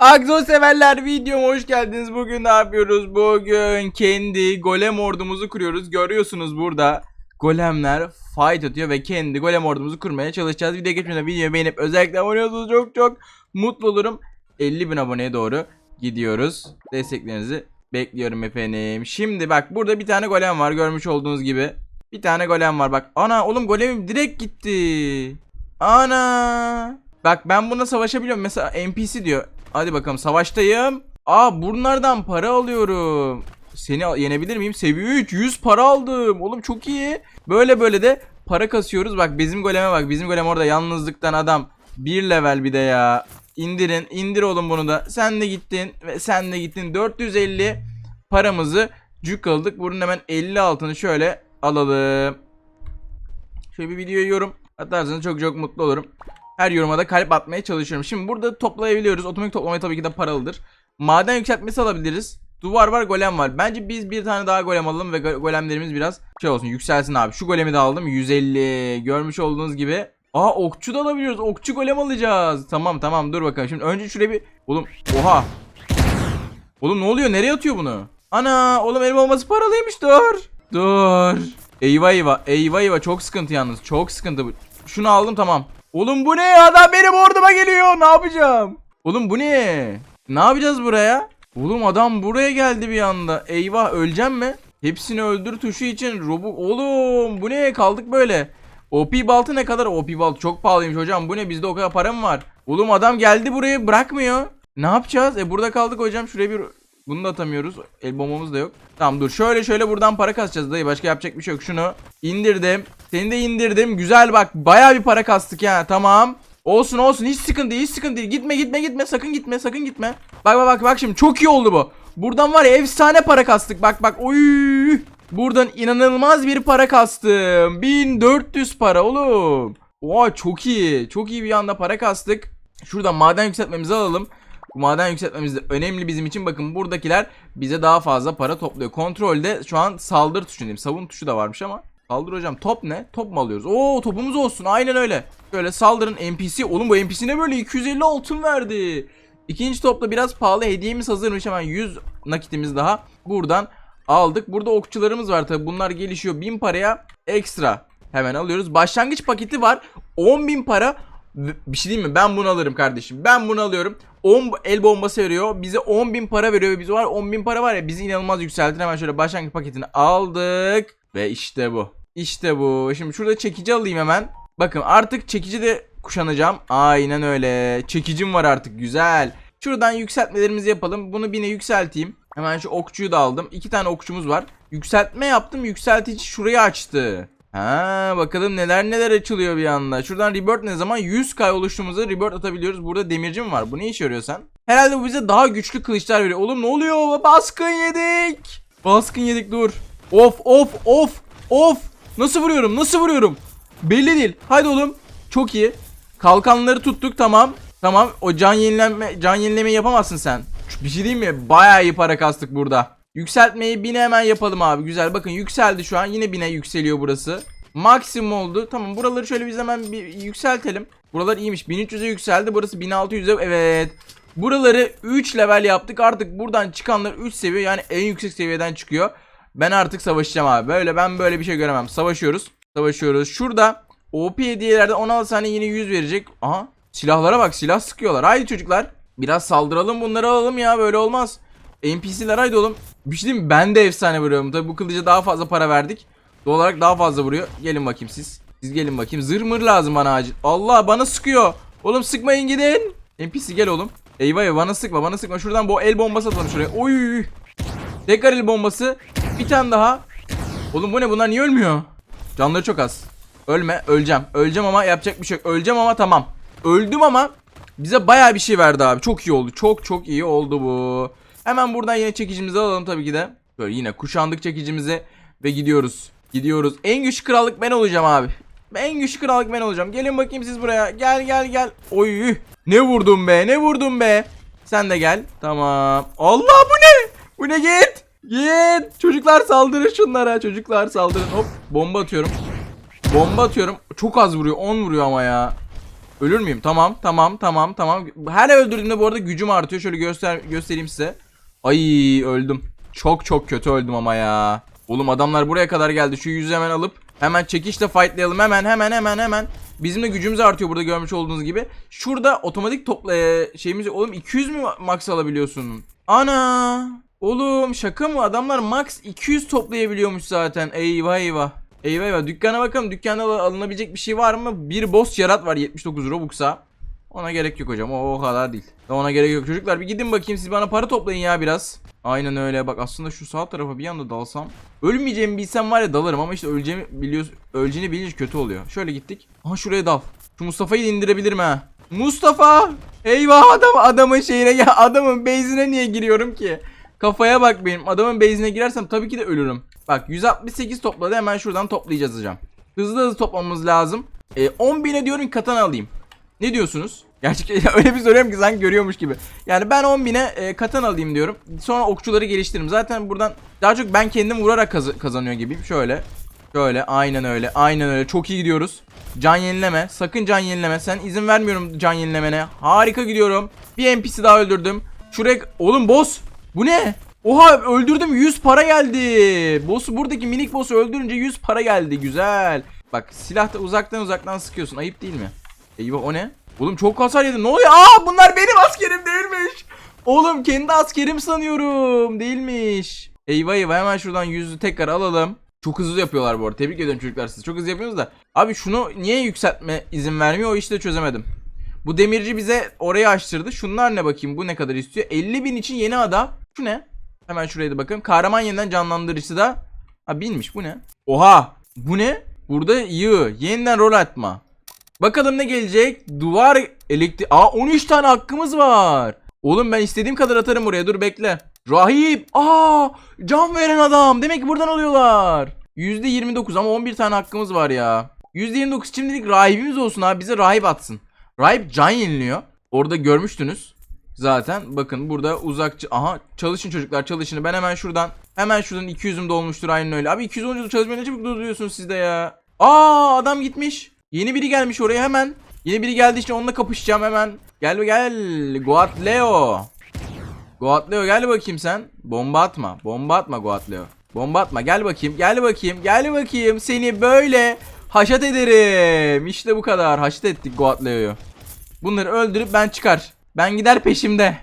Agzo severler videoma hoş geldiniz. Bugün ne yapıyoruz? Bugün kendi golem ordumuzu kuruyoruz. Görüyorsunuz burada golemler fight atıyor ve kendi golem ordumuzu kurmaya çalışacağız. Video geçmeden videoyu beğenip özellikle abone olursanız çok çok mutlu olurum. 50 bin aboneye doğru gidiyoruz. Desteklerinizi bekliyorum efendim. Şimdi bak burada bir tane golem var görmüş olduğunuz gibi. Bir tane golem var bak. Ana oğlum golemim direkt gitti. Ana. Bak ben buna savaşabiliyorum. Mesela NPC diyor. Hadi bakalım savaştayım. Aa bunlardan para alıyorum. Seni yenebilir miyim? Seviye 3 100 para aldım. Oğlum çok iyi. Böyle böyle de para kasıyoruz. Bak bizim goleme bak. Bizim golem orada yalnızlıktan adam. Bir level bir de ya. İndirin. indir oğlum bunu da. Sen de gittin ve sen de gittin. 450 paramızı cük aldık. Bunun hemen 50 altını şöyle alalım. Şöyle bir videoya yorum atarsanız çok çok mutlu olurum. Her yoruma da kalp atmaya çalışıyorum. Şimdi burada toplayabiliyoruz. Otomatik toplamaya tabii ki de paralıdır. Maden yükseltmesi alabiliriz. Duvar var, golem var. Bence biz bir tane daha golem alalım ve go- golemlerimiz biraz şey olsun, yükselsin abi. Şu golemi de aldım. 150. Görmüş olduğunuz gibi. Aa okçu da alabiliyoruz. Okçu golem alacağız. Tamam tamam dur bakalım. Şimdi önce şuraya bir... Oğlum oha. Oğlum ne oluyor? Nereye atıyor bunu? Ana oğlum elim olması paralıymış dur. Dur. Eyvah eyvah. Eyvah eyvah çok sıkıntı yalnız. Çok sıkıntı bu. Şunu aldım tamam. Oğlum bu ne? Adam benim orduma geliyor. Ne yapacağım? Oğlum bu ne? Ne yapacağız buraya? Oğlum adam buraya geldi bir anda. Eyvah öleceğim mi? Hepsini öldür tuşu için robuk. Oğlum bu ne? Kaldık böyle. OP baltı ne kadar? OP baltı çok pahalıymış hocam. Bu ne? Bizde o kadar para mı var? Oğlum adam geldi buraya bırakmıyor. Ne yapacağız? E burada kaldık hocam. Şuraya bir bunu da atamıyoruz. El bombamız da yok. Tamam dur. Şöyle şöyle buradan para kasacağız dayı. Başka yapacak bir şey yok. Şunu indirdim. Seni de indirdim. Güzel bak. Baya bir para kastık ya. Tamam. Olsun olsun. Hiç sıkıntı değil. Hiç sıkıntı değil. Gitme gitme gitme. Sakın gitme. Sakın gitme. Bak bak bak bak şimdi. Çok iyi oldu bu. Buradan var ya efsane para kastık. Bak bak. Oy. Buradan inanılmaz bir para kastım. 1400 para oğlum. Oha çok iyi. Çok iyi bir anda para kastık. Şuradan maden yükseltmemizi alalım. Bu maden yükseltmemiz de önemli bizim için. Bakın buradakiler bize daha fazla para topluyor. Kontrolde şu an saldır tuşundayım. Savun tuşu da varmış ama. Saldır hocam. Top ne? Top mu alıyoruz? Oo topumuz olsun. Aynen öyle. Böyle saldırın NPC. Oğlum bu NPC ne böyle 250 altın verdi. İkinci topla biraz pahalı hediyemiz hazırmış. Hemen 100 nakitimiz daha buradan aldık. Burada okçularımız var tabi. Bunlar gelişiyor. 1000 paraya ekstra. Hemen alıyoruz. Başlangıç paketi var. 10.000 para. Bir şey diyeyim mi? Ben bunu alırım kardeşim. Ben bunu alıyorum. 10 el bombası veriyor. Bize 10.000 para veriyor ve biz var 10.000 para var ya bizi inanılmaz yükseltir. Hemen şöyle başlangıç paketini aldık. Ve işte bu. İşte bu. Şimdi şurada çekici alayım hemen. Bakın artık çekici de kuşanacağım. Aynen öyle. Çekicim var artık. Güzel. Şuradan yükseltmelerimizi yapalım. Bunu bine yükselteyim. Hemen şu okçuyu da aldım. İki tane okçumuz var. Yükseltme yaptım. Yükseltici şurayı açtı. Ha bakalım neler neler açılıyor bir anda. Şuradan rebirth ne zaman 100k oluştuğumuzda rebirth atabiliyoruz. Burada demirci mi var? Bu ne işe yarıyor sen? Herhalde bu bize daha güçlü kılıçlar veriyor. Oğlum ne oluyor? Baskın yedik. Baskın yedik dur. Of of of of. Nasıl vuruyorum? Nasıl vuruyorum? Belli değil. Haydi oğlum. Çok iyi. Kalkanları tuttuk tamam. Tamam. O can yenileme can yenilemeyi yapamazsın sen. Bir şey diyeyim mi? Bayağı iyi para kastık burada. Yükseltmeyi bine hemen yapalım abi. Güzel. Bakın yükseldi şu an. Yine bine yükseliyor burası. Maksimum oldu. Tamam buraları şöyle biz hemen bir yükseltelim. Buralar iyiymiş. 1300'e yükseldi. Burası 1600'e. Evet. Buraları 3 level yaptık. Artık buradan çıkanlar 3 seviye yani en yüksek seviyeden çıkıyor. Ben artık savaşacağım abi. Böyle ben böyle bir şey göremem. Savaşıyoruz. Savaşıyoruz. Şurada OP hediyelerde 16 saniye yine 100 verecek. Aha. Silahlara bak. Silah sıkıyorlar. Haydi çocuklar. Biraz saldıralım bunları alalım ya. Böyle olmaz. NPC'ler haydi oğlum. Bir şey diyeyim mi? Ben de efsane vuruyorum. Tabi bu kılıca daha fazla para verdik. Doğal olarak daha fazla vuruyor. Gelin bakayım siz. Siz gelin bakayım. Zırh mır lazım bana acil. Allah bana sıkıyor. Oğlum sıkmayın gidin. NPC gel oğlum. Eyvah eyvah bana sıkma bana sıkma. Şuradan bu el bombası atalım şuraya. Oy. Tekrar el bombası. Bir tane daha. Oğlum bu ne bunlar niye ölmüyor? Canları çok az. Ölme öleceğim. Öleceğim ama yapacak bir şey yok. Öleceğim ama tamam. Öldüm ama bize baya bir şey verdi abi. Çok iyi oldu. Çok çok iyi oldu bu. Hemen buradan yine çekicimizi alalım tabii ki de. Böyle yine kuşandık çekicimizi ve gidiyoruz. Gidiyoruz. En güçlü krallık ben olacağım abi. En güçlü krallık ben olacağım. Gelin bakayım siz buraya. Gel gel gel. Oy. Ne vurdum be? Ne vurdum be? Sen de gel. Tamam. Allah bu ne? Bu ne git? Git. Çocuklar saldırın şunlara. Çocuklar saldırın. Hop. Bomba atıyorum. Bomba atıyorum. Çok az vuruyor. 10 vuruyor ama ya. Ölür müyüm? Tamam tamam tamam tamam. Her öldürdüğümde bu arada gücüm artıyor. Şöyle göster göstereyim size. Ay öldüm. Çok çok kötü öldüm ama ya. Oğlum adamlar buraya kadar geldi. Şu yüzü hemen alıp hemen çekişle fightlayalım. Hemen hemen hemen hemen. Bizim de gücümüz artıyor burada görmüş olduğunuz gibi. Şurada otomatik topla e, şeyimiz oğlum 200 mü max alabiliyorsun? Ana! Oğlum şaka mı? Adamlar max 200 toplayabiliyormuş zaten. Eyvah eyvah. Eyvah eyvah. Dükkana bakalım. Dükkanda al- alınabilecek bir şey var mı? Bir boss yarat var 79 Robux'a. Ona gerek yok hocam. O, o kadar değil. Ona gerek yok. Çocuklar bir gidin bakayım. Siz bana para toplayın ya biraz. Aynen öyle. Bak aslında şu sağ tarafa bir anda dalsam. Ölmeyeceğimi bilsem var ya dalarım ama işte öleceğimi biliyoruz. Öleceğini bilince kötü oluyor. Şöyle gittik. Aha şuraya dal. Şu Mustafa'yı indirebilirim ha. Mustafa! Eyvah adam adamın şeyine ya adamın base'ine niye giriyorum ki? Kafaya bak benim. Adamın base'ine girersem tabii ki de ölürüm. Bak 168 topladı hemen şuradan toplayacağız hocam. Hızlı hızlı toplamamız lazım. E, 10 bine diyorum ki katana alayım. Ne diyorsunuz? Gerçekten öyle bir soruyorum ki sanki görüyormuş gibi. Yani ben 10 bine e, katan alayım diyorum. Sonra okçuları geliştiririm. Zaten buradan daha çok ben kendim vurarak kaz- kazanıyor gibiyim. Şöyle. Şöyle aynen öyle. Aynen öyle. Çok iyi gidiyoruz. Can yenileme. Sakın can yenileme. Sen izin vermiyorum can yenilemene. Harika gidiyorum. Bir NPC daha öldürdüm. Şuraya... Oğlum boss. Bu ne? Oha öldürdüm 100 para geldi. Boss'u buradaki minik boss'u öldürünce 100 para geldi. Güzel. Bak silah da uzaktan uzaktan sıkıyorsun. Ayıp değil mi? Eyvah o ne? Oğlum çok hasar yedim. Ne oluyor? Aa bunlar benim askerim değilmiş. Oğlum kendi askerim sanıyorum. Değilmiş. Eyvah eyvah hemen şuradan yüzü tekrar alalım. Çok hızlı yapıyorlar bu arada. Tebrik ediyorum çocuklar siz. Çok hızlı yapıyorsunuz da. Abi şunu niye yükseltme izin vermiyor o işte çözemedim. Bu demirci bize orayı açtırdı. Şunlar ne bakayım bu ne kadar istiyor? 50 bin için yeni ada. Şu ne? Hemen şuraya da bakın. Kahraman yeniden canlandırıcısı da. Ha binmiş bu ne? Oha bu ne? Burada yığ. Yeniden rol atma. Bakalım ne gelecek? Duvar elektrik... Aa 13 tane hakkımız var. Oğlum ben istediğim kadar atarım buraya. Dur bekle. Rahip. Aa can veren adam. Demek ki buradan alıyorlar. %29 ama 11 tane hakkımız var ya. %29 şimdilik rahibimiz olsun abi. Bize rahip atsın. Rahip can yeniliyor. Orada görmüştünüz. Zaten bakın burada uzakçı aha çalışın çocuklar çalışın ben hemen şuradan hemen şuradan 200'üm dolmuştur aynen öyle abi 200 olunca da çalışmaya ne çabuk duruyorsunuz siz de ya aa adam gitmiş yeni biri gelmiş oraya hemen yeni biri geldi işte onunla kapışacağım hemen gel gel Goat Leo gel bakayım sen bomba atma bomba atma Goat bomba atma gel bakayım gel bakayım gel bakayım seni böyle haşat ederim işte bu kadar haşat ettik Goat Bunları öldürüp ben çıkar. Ben gider peşimde.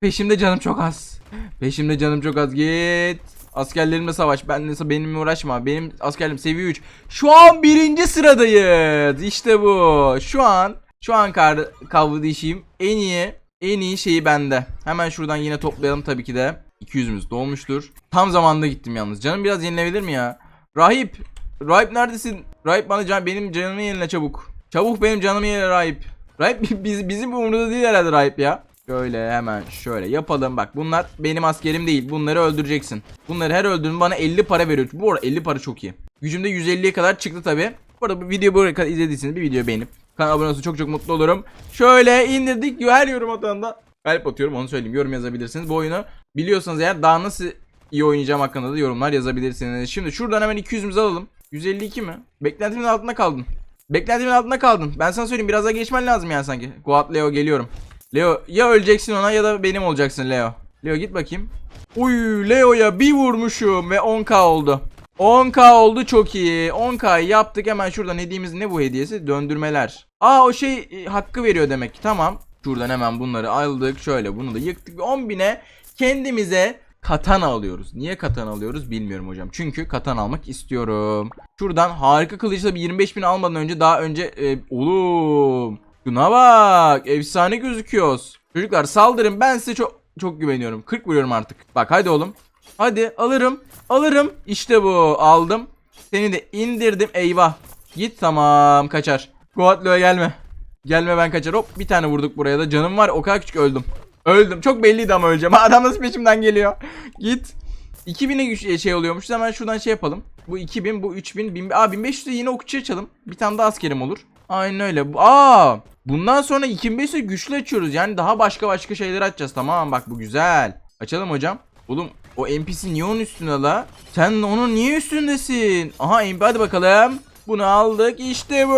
Peşimde canım çok az. Peşimde canım çok az. Git. Askerlerimle savaş. Benimle benimle uğraşma. Benim askerlerim seviye 3. Şu an birinci sıradayız. İşte bu. Şu an şu an kar kavga dişiyim. En iyi en iyi şeyi bende. Hemen şuradan yine toplayalım tabii ki de. 200'ümüz dolmuştur. Tam zamanında gittim yalnız. Canım biraz yenilebilir mi ya? Rahip. Rahip neredesin? Rahip bana can benim canımı yenile çabuk. Çabuk benim canımı yenile Rahip. Rahip biz, bizim umurumuzda değil herhalde Rahip ya. Şöyle hemen şöyle yapalım. Bak bunlar benim askerim değil. Bunları öldüreceksin. Bunları her öldürdüğün bana 50 para veriyor. Bu arada 50 para çok iyi. Gücümde 150'ye kadar çıktı tabi. Bu arada bu videoyu buraya kadar izlediyseniz bir video beğenip kanala abone olursanız çok çok mutlu olurum. Şöyle indirdik. Her yorum atanda kalp atıyorum onu söyleyeyim. Yorum yazabilirsiniz. Bu oyunu biliyorsanız eğer daha nasıl iyi oynayacağım hakkında da yorumlar yazabilirsiniz. Şimdi şuradan hemen 200'ümüzü alalım. 152 mi? Beklentimin altında kaldın. Beklentimin altında kaldın. Ben sana söyleyeyim biraz daha geçmen lazım yani sanki. Goat Leo geliyorum. Leo ya öleceksin ona ya da benim olacaksın Leo. Leo git bakayım. Uy Leo'ya bir vurmuşum ve 10k oldu. 10k oldu çok iyi. 10k'yı yaptık hemen şuradan hediyemiz ne bu hediyesi? Döndürmeler. Aa o şey e, hakkı veriyor demek ki tamam. Şuradan hemen bunları aldık. Şöyle bunu da yıktık. 10.000'e kendimize katana alıyoruz. Niye katana alıyoruz bilmiyorum hocam. Çünkü katana almak istiyorum. Şuradan harika kılıçla bir 25 bin almadan önce daha önce e, oğlum şuna bak efsane gözüküyoruz. Çocuklar saldırın ben size çok çok güveniyorum. 40 vuruyorum artık. Bak hadi oğlum. Hadi alırım. Alırım. İşte bu aldım. Seni de indirdim. Eyvah. Git tamam kaçar. Goatlo'ya gelme. Gelme ben kaçar. Hop bir tane vurduk buraya da. Canım var o kadar küçük öldüm. Öldüm. Çok belliydi ama öleceğim. Adam nasıl peşimden geliyor. Git. 2000'e güç şey oluyormuş. Hemen şuradan şey yapalım. Bu 2000, bu 3000, 1000. Aa 1500'e yine okçu açalım. Bir tane daha askerim olur. Aynen öyle. Aa! Bundan sonra 2500'e güçlü açıyoruz. Yani daha başka başka şeyler açacağız. Tamam bak bu güzel. Açalım hocam. Oğlum o NPC niye onun üstünde la? Sen onun niye üstündesin? Aha NPC hadi bakalım. Bunu aldık. İşte bu.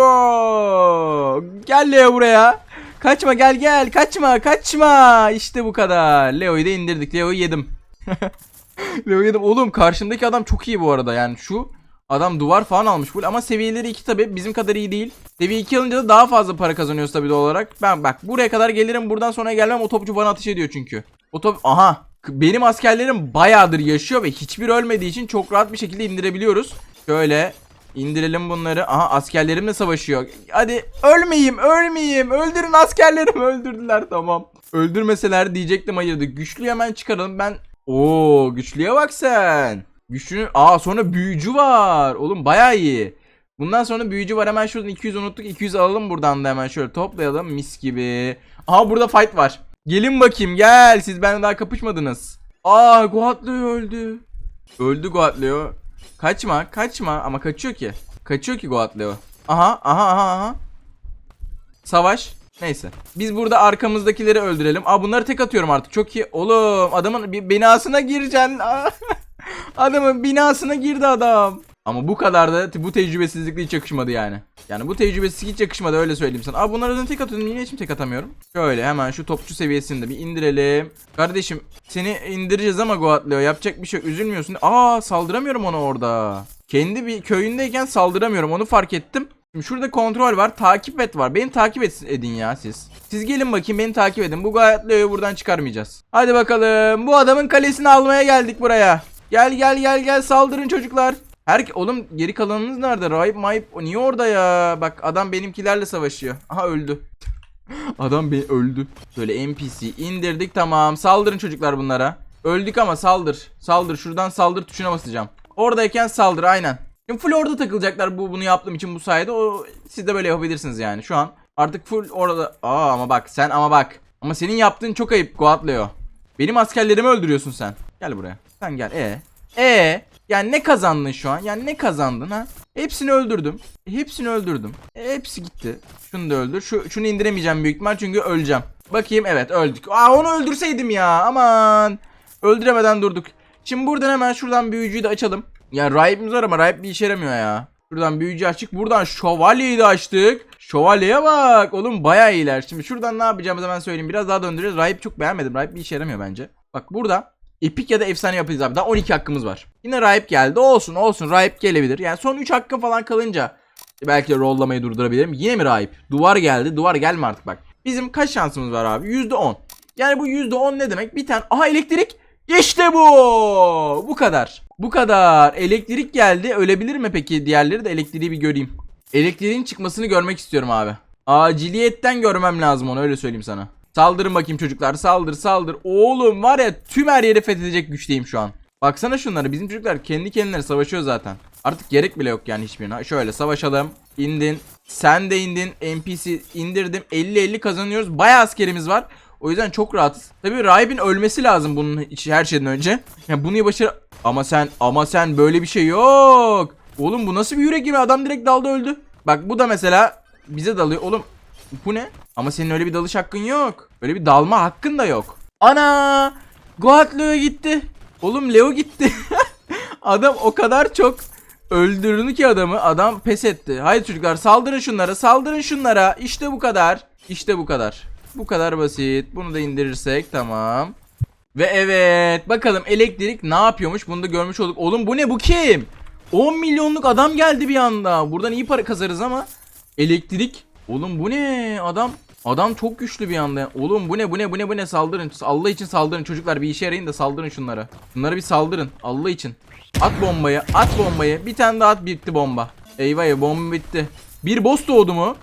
Gel Leo buraya. Kaçma gel gel. Kaçma kaçma. İşte bu kadar. Leo'yu da indirdik. Leo'yu yedim. Leo'yu yedim. Oğlum karşımdaki adam çok iyi bu arada. Yani şu adam duvar falan almış full ama seviyeleri 2 tabi bizim kadar iyi değil. Seviye 2 alınca da daha fazla para kazanıyoruz tabi doğal olarak. Ben bak buraya kadar gelirim buradan sonra gelmem o topçu bana ateş ediyor çünkü. O top aha benim askerlerim bayağıdır yaşıyor ve hiçbir ölmediği için çok rahat bir şekilde indirebiliyoruz. Şöyle indirelim bunları. Aha askerlerimle savaşıyor. Hadi ölmeyeyim ölmeyeyim öldürün askerlerimi öldürdüler tamam. Öldürmeseler diyecektim hayırdır. Güçlü hemen çıkaralım ben. Oo güçlüye bak sen. Güçlünün aa sonra büyücü var. Oğlum baya iyi. Bundan sonra büyücü var. Hemen şuradan 200 unuttuk. 200 alalım buradan da hemen şöyle toplayalım. Mis gibi. Aha burada fight var. Gelin bakayım gel. Siz benimle daha kapışmadınız. Aa Goatleo öldü. Öldü Goatleo. Kaçma kaçma ama kaçıyor ki. Kaçıyor ki Goatleo. Aha aha aha aha. Savaş. Neyse. Biz burada arkamızdakileri öldürelim. Aa bunları tek atıyorum artık. Çok iyi. Oğlum adamın bir binasına gireceksin. Adamın binasına girdi adam. Ama bu kadar da bu tecrübesizlikle hiç yakışmadı yani. Yani bu tecrübesizlik hiç yakışmadı öyle söyleyeyim sana. Aa bunları da tek atıyordum. Niye hiç tek atamıyorum? Şöyle hemen şu topçu seviyesinde bir indirelim. Kardeşim seni indireceğiz ama Goatleo yapacak bir şey yok. Üzülmüyorsun. Aa saldıramıyorum ona orada. Kendi bir köyündeyken saldıramıyorum onu fark ettim. Şimdi şurada kontrol var. Takip et var. Beni takip edin ya siz. Siz gelin bakayım beni takip edin. Bu Goatleo'yu buradan çıkarmayacağız. Hadi bakalım. Bu adamın kalesini almaya geldik buraya. Gel gel gel gel saldırın çocuklar. Her oğlum geri kalanınız nerede? Rahip Mayip niye orada ya? Bak adam benimkilerle savaşıyor. Aha öldü. adam be öldü. Böyle NPC indirdik tamam. Saldırın çocuklar bunlara. Öldük ama saldır. Saldır şuradan saldır tuşuna basacağım. Oradayken saldır aynen. Şimdi full orada takılacaklar bu bunu yaptığım için bu sayede. O siz de böyle yapabilirsiniz yani. Şu an artık full orada. Aa ama bak sen ama bak. Ama senin yaptığın çok ayıp Goatleo. Benim askerlerimi öldürüyorsun sen. Gel buraya. Sen gel. E. E. Yani ne kazandın şu an? Yani ne kazandın ha? Hepsini öldürdüm. Hepsini öldürdüm. E, hepsi gitti. Şunu da öldür. Şu şunu indiremeyeceğim büyük ihtimal çünkü öleceğim. Bakayım evet öldük. Aa onu öldürseydim ya. Aman. Öldüremeden durduk. Şimdi buradan hemen şuradan büyücüyü de açalım. Ya rahibimiz var ama rahip bir işe yaramıyor ya. Şuradan büyücü açtık. Buradan şövalyeyi de açtık. Şövalyeye bak. Oğlum bayağı iyiler. Şimdi şuradan ne yapacağımızı hemen söyleyeyim. Biraz daha döndüreceğiz. Rahip çok beğenmedim. Rahip bir işe yaramıyor bence. Bak burada epik ya da efsane yapacağız abi. Daha 12 hakkımız var. Yine rahip geldi. Olsun olsun. Rahip gelebilir. Yani son 3 hakkım falan kalınca belki de rollamayı durdurabilirim. Yine mi rahip? Duvar geldi. Duvar gelme artık bak. Bizim kaç şansımız var abi? %10. Yani bu %10 ne demek? Bir tane. Aha elektrik. İşte bu. Bu kadar. Bu kadar. Elektrik geldi. Ölebilir mi peki? Diğerleri de elektriği bir göreyim. Elektriğin çıkmasını görmek istiyorum abi. Aciliyetten görmem lazım onu öyle söyleyeyim sana. Saldırın bakayım çocuklar. Saldır saldır. Oğlum var ya tüm her yeri fethedecek güçteyim şu an. Baksana şunları. Bizim çocuklar kendi kendilerine savaşıyor zaten. Artık gerek bile yok yani hiçbirine. Şöyle savaşalım. İndin. Sen de indin. NPC indirdim. 50-50 kazanıyoruz. Bayağı askerimiz var. O yüzden çok rahatız. Tabii rahibin ölmesi lazım bunun içi her şeyden önce. Yani bunu başarı... Ama sen ama sen böyle bir şey yok. Oğlum bu nasıl bir yürek gibi adam direkt daldı öldü. Bak bu da mesela bize dalıyor. Oğlum bu ne? Ama senin öyle bir dalış hakkın yok. Öyle bir dalma hakkın da yok. Ana! Goat Leo gitti. Oğlum Leo gitti. adam o kadar çok öldürdü ki adamı. Adam pes etti. Haydi çocuklar saldırın şunlara. Saldırın şunlara. İşte bu kadar. İşte bu kadar. Bu kadar basit. Bunu da indirirsek tamam. Ve evet bakalım elektrik ne yapıyormuş bunu da görmüş olduk. Oğlum bu ne bu kim? 10 milyonluk adam geldi bir anda. Buradan iyi para kazarız ama elektrik. Oğlum bu ne adam? Adam çok güçlü bir anda. Oğlum bu ne bu ne bu ne bu ne saldırın. Allah için saldırın çocuklar bir işe yarayın da saldırın şunlara. Bunlara bir saldırın Allah için. At bombayı at bombayı. Bir tane daha at bitti bomba. Eyvah ya bomba bitti. Bir boss doğdu mu?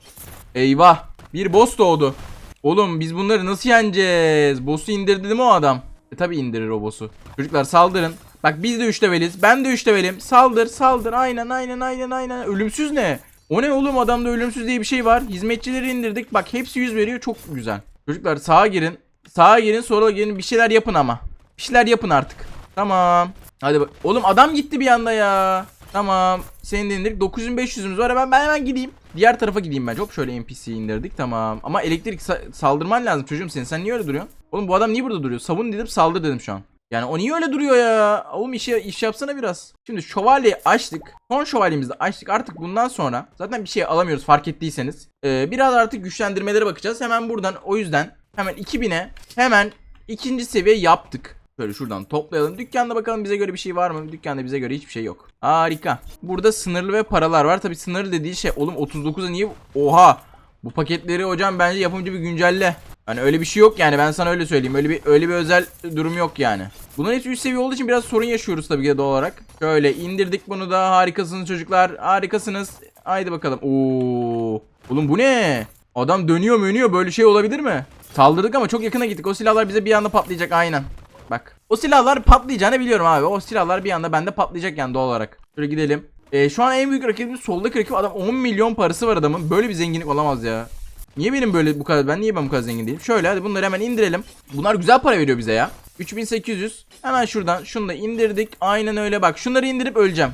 Eyvah. Bir boss doğdu. Oğlum biz bunları nasıl yeneceğiz? Boss'u indirdi mi o adam? E tabi indirir o boss'u. Çocuklar saldırın. Bak biz de 3 leveliz. Ben de 3 levelim. Saldır saldır. Aynen aynen aynen aynen. Ölümsüz ne? O ne oğlum adamda ölümsüz diye bir şey var. Hizmetçileri indirdik. Bak hepsi 100 veriyor. Çok güzel. Çocuklar sağa girin. Sağa girin sonra gelin bir şeyler yapın ama. Bir şeyler yapın artık. Tamam. Hadi bak. Oğlum adam gitti bir anda ya. Tamam. Seni de indirdik. 9500'ümüz var. Hemen ben hemen gideyim. Diğer tarafa gideyim ben. Hop şöyle NPC indirdik. Tamam. Ama elektrik sa- saldırman lazım çocuğum senin. Sen niye öyle duruyorsun? Oğlum bu adam niye burada duruyor? Savun dedim saldır dedim şu an. Yani o niye öyle duruyor ya? Oğlum iş, iş yapsana biraz. Şimdi şövalyeyi açtık. Son şövalyemizi açtık. Artık bundan sonra zaten bir şey alamıyoruz fark ettiyseniz. Ee, biraz artık güçlendirmelere bakacağız. Hemen buradan o yüzden hemen 2000'e hemen ikinci seviye yaptık. Şöyle şuradan toplayalım. Dükkanda bakalım bize göre bir şey var mı? Dükkanda bize göre hiçbir şey yok. Harika. Burada sınırlı ve paralar var. Tabi sınırlı dediği şey oğlum 39'a niye? Oha. Bu paketleri hocam bence yapımcı bir güncelle. Hani öyle bir şey yok yani ben sana öyle söyleyeyim. Öyle bir öyle bir özel durum yok yani. Bunların hepsi üst seviye olduğu için biraz sorun yaşıyoruz tabii ki de olarak. Şöyle indirdik bunu da. Harikasınız çocuklar. Harikasınız. Haydi bakalım. Oo. Oğlum bu ne? Adam dönüyor dönüyor böyle şey olabilir mi? Saldırdık ama çok yakına gittik. O silahlar bize bir anda patlayacak aynen. Bak. O silahlar patlayacağını biliyorum abi. O silahlar bir anda bende patlayacak yani doğal olarak. Şöyle gidelim. Ee, şu an en büyük rakibimiz soldaki rakip adam 10 milyon parası var adamın. Böyle bir zenginlik olamaz ya. Niye benim böyle bu kadar ben niye ben bu kadar zengin değilim? Şöyle hadi bunları hemen indirelim. Bunlar güzel para veriyor bize ya. 3800. Hemen şuradan şunu da indirdik. Aynen öyle bak. Şunları indirip öleceğim.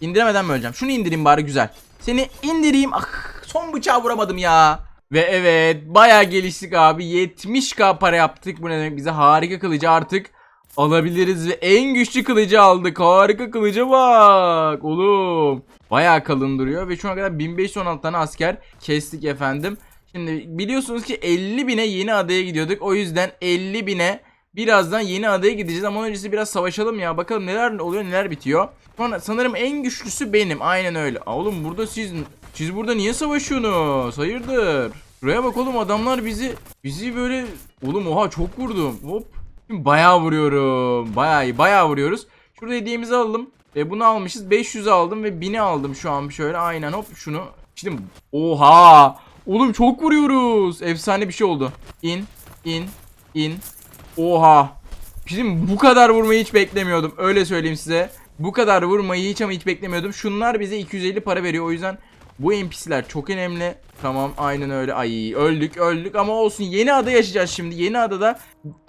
İndiremeden mi öleceğim? Şunu indireyim bari güzel. Seni indireyim. Ah son bıçağı vuramadım ya. Ve evet bayağı geliştik abi. 70k para yaptık. Bu ne demek? Bize harika kılıcı artık alabiliriz ve en güçlü kılıcı aldık. Harika kılıca bak oğlum. Bayağı kalın duruyor ve şu ana kadar 1516 tane asker kestik efendim. Şimdi biliyorsunuz ki 50 bine yeni adaya gidiyorduk. O yüzden 50 bine birazdan yeni adaya gideceğiz ama öncesi biraz savaşalım ya. Bakalım neler oluyor neler bitiyor. Sonra sanırım en güçlüsü benim. Aynen öyle. Oğlum burada siz siz burada niye savaşıyorsunuz? Hayırdır? Buraya bak oğlum adamlar bizi bizi böyle oğlum oha çok vurdum. Hop. Şimdi bayağı vuruyorum. Bayağı. Bayağı vuruyoruz. Şurada hediyemizi alalım. E, bunu almışız. 500 aldım ve 1000'i aldım şu an şöyle. Aynen hop şunu. Şimdi oha. Oğlum çok vuruyoruz. Efsane bir şey oldu. İn, in, in. Oha. Şimdi bu kadar vurmayı hiç beklemiyordum. Öyle söyleyeyim size. Bu kadar vurmayı hiç ama hiç beklemiyordum. Şunlar bize 250 para veriyor. O yüzden bu NPC'ler çok önemli. Tamam aynen öyle. Ay öldük öldük ama olsun. Yeni ada yaşayacağız şimdi. Yeni adada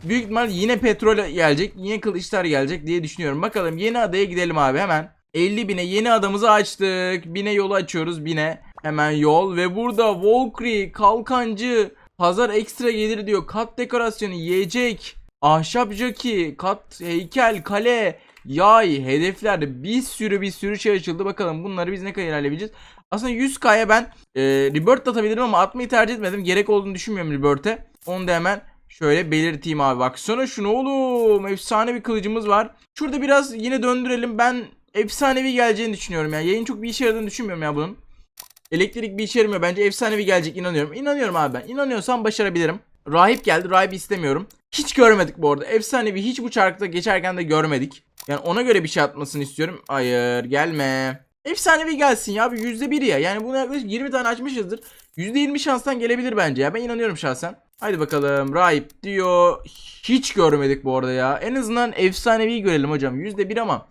büyük ihtimal yine petrol gelecek. Yine kılıçlar gelecek diye düşünüyorum. Bakalım yeni adaya gidelim abi hemen. 50 bine yeni adamızı açtık. Bine yolu açıyoruz bine. Hemen yol ve burada Valkyrie, kalkancı, pazar ekstra gelir diyor. Kat dekorasyonu, yiyecek, ahşap jockey, kat heykel, kale, yay, hedefler bir sürü bir sürü şey açıldı. Bakalım bunları biz ne kadar ilerleyebileceğiz. Aslında 100k'ya ben e, rebirth atabilirim ama atmayı tercih etmedim. Gerek olduğunu düşünmüyorum rebirth'e. Onu da hemen şöyle belirteyim abi. Baksana şunu oğlum. Efsane bir kılıcımız var. Şurada biraz yine döndürelim. Ben efsanevi geleceğini düşünüyorum ya. Yayın çok bir işe yaradığını düşünmüyorum ya bunun. Elektrik bir işe. Bence efsanevi gelecek inanıyorum. İnanıyorum abi ben. İnanıyorsam başarabilirim. Rahip geldi. Rahip istemiyorum. Hiç görmedik bu arada. Efsanevi hiç bu çarkta geçerken de görmedik. Yani ona göre bir şey atmasını istiyorum. Hayır gelme. Efsanevi gelsin ya abi %1 ya. Yani bunu yaklaşık 20 tane açmışızdır. %20 şanstan gelebilir bence ya. Ben inanıyorum şahsen. Haydi bakalım. Rahip diyor. Hiç görmedik bu arada ya. En azından efsanevi görelim hocam. %1 ama.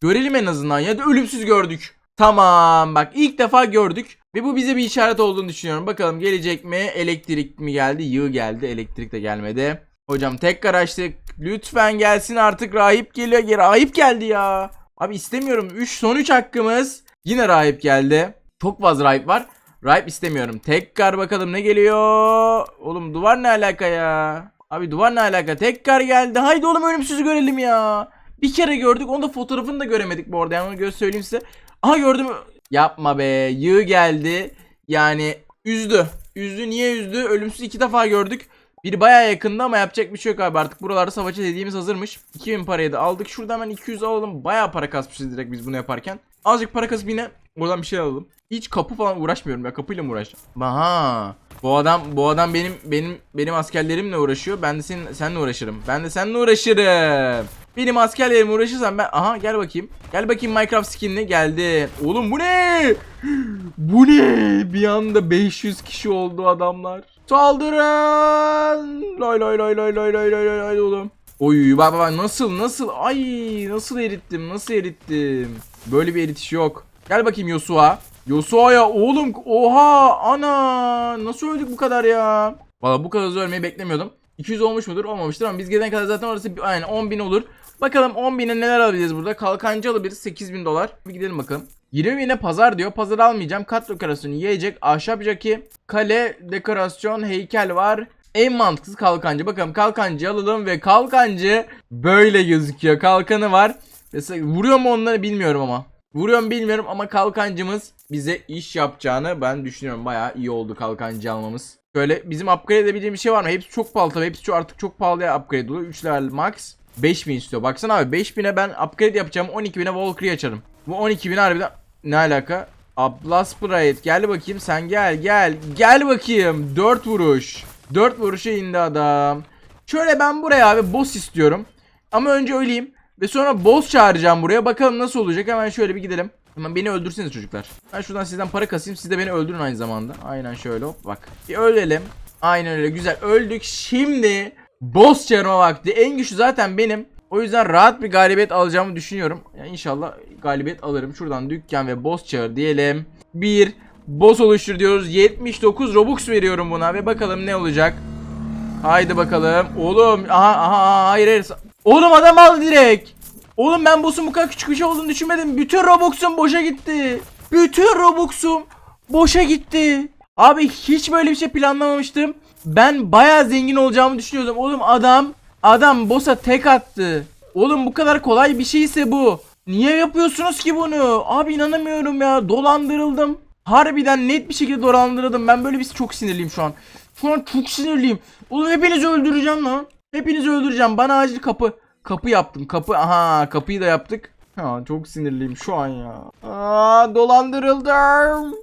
Görelim en azından ya da ölümsüz gördük. Tamam bak ilk defa gördük. Ve bu bize bir işaret olduğunu düşünüyorum. Bakalım gelecek mi? Elektrik mi geldi? Yığ geldi. Elektrik de gelmedi. Hocam tekrar açtık. Lütfen gelsin artık. Rahip geliyor. Geri rahip geldi ya. Abi istemiyorum. 3 son 3 hakkımız. Yine rahip geldi. Çok fazla rahip var. Rahip istemiyorum. Tekrar bakalım ne geliyor. Oğlum duvar ne alaka ya? Abi duvar ne alaka? Tekrar geldi. Haydi oğlum ölümsüzü görelim ya. Bir kere gördük. Onu da fotoğrafını da göremedik bu arada. Yani onu söyleyeyim size. Aha gördüm. Yapma be. Yığ geldi. Yani üzdü. Üzdü. Niye üzdü? Ölümsüz iki defa gördük. Biri baya yakında ama yapacak bir şey yok abi artık buralarda savaşa dediğimiz hazırmış. 2000 parayı da aldık. Şurada hemen 200 alalım. Baya para kasmışız direkt biz bunu yaparken. Azıcık para kasıp yine buradan bir şey alalım. Hiç kapı falan uğraşmıyorum ya kapıyla mı uğraşacağım? Aha. Bu adam bu adam benim benim benim askerlerimle uğraşıyor. Ben de senin seninle uğraşırım. Ben de seninle uğraşırım. Benim askerlerimle uğraşırsam ben aha gel bakayım. Gel bakayım Minecraft skinli geldi. Oğlum bu ne? Bu ne? Bir anda 500 kişi oldu adamlar. Saldırın! Lay lay lay lay lay lay lay lay lay oğlum. Oy bak bak nasıl nasıl ay nasıl erittim nasıl erittim. Böyle bir eritiş yok. Gel bakayım Yosua. Yosua ya oğlum oha ana nasıl öldük bu kadar ya. Valla bu kadar hızlı ölmeyi beklemiyordum. 200 olmuş mudur olmamıştır ama biz gelene kadar zaten orası bir- aynen 10.000 olur. Bakalım 10.000'e neler alabiliriz burada. Kalkancı alabiliriz 8000 dolar. Bir gidelim bakalım. 20 bine pazar diyor. Pazar almayacağım. Kat dekorasyonu yiyecek. Ahşap jaki. Kale dekorasyon heykel var. En mantıklısı kalkancı. Bakalım kalkancı alalım ve kalkancı böyle gözüküyor. Kalkanı var. Mesela vuruyor mu onları bilmiyorum ama. Vuruyor mu bilmiyorum ama kalkancımız bize iş yapacağını ben düşünüyorum. Bayağı iyi oldu kalkancı almamız. Şöyle bizim upgrade edebileceğim bir şey var mı? Hepsi çok pahalı tabii. Hepsi artık çok pahalıya upgrade oluyor. 3 level max 5000 istiyor. Baksana abi 5000'e ben upgrade yapacağım. 12000'e Valkyrie açarım. Bu 12000 harbiden ne alaka? Ablas Sprite gel bakayım sen gel gel. Gel bakayım. 4 vuruş. 4 vuruşa indi adam. Şöyle ben buraya abi boss istiyorum. Ama önce öleyim. Ve sonra boss çağıracağım buraya. Bakalım nasıl olacak. Hemen şöyle bir gidelim. Hemen beni öldürseniz çocuklar. Ben şuradan sizden para kasayım. Siz de beni öldürün aynı zamanda. Aynen şöyle hop bak. Bir ölelim. Aynen öyle güzel. Öldük. Şimdi boss çağırma vakti. En güçlü zaten benim. O yüzden rahat bir galibiyet alacağımı düşünüyorum. Ya inşallah galibiyet alırım. Şuradan dükkan ve boss çağır diyelim. Bir boss oluştur diyoruz. 79 Robux veriyorum buna ve bakalım ne olacak. Haydi bakalım. Oğlum aha aha, hayır hayır. Oğlum adam aldı direkt. Oğlum ben boss'un bu kadar küçük bir şey olduğunu düşünmedim. Bütün Robux'um boşa gitti. Bütün Robux'um boşa gitti. Abi hiç böyle bir şey planlamamıştım. Ben bayağı zengin olacağımı düşünüyordum. Oğlum adam adam boss'a tek attı. Oğlum bu kadar kolay bir şeyse bu. Niye yapıyorsunuz ki bunu? Abi inanamıyorum ya. Dolandırıldım. Harbiden net bir şekilde dolandırıldım. Ben böyle bir çok sinirliyim şu an. Şu an çok sinirliyim. Oğlum hepinizi öldüreceğim lan. Hepinizi öldüreceğim. Bana acil kapı. Kapı yaptım. Kapı. Aha kapıyı da yaptık. Ha çok sinirliyim şu an ya. Aa dolandırıldım.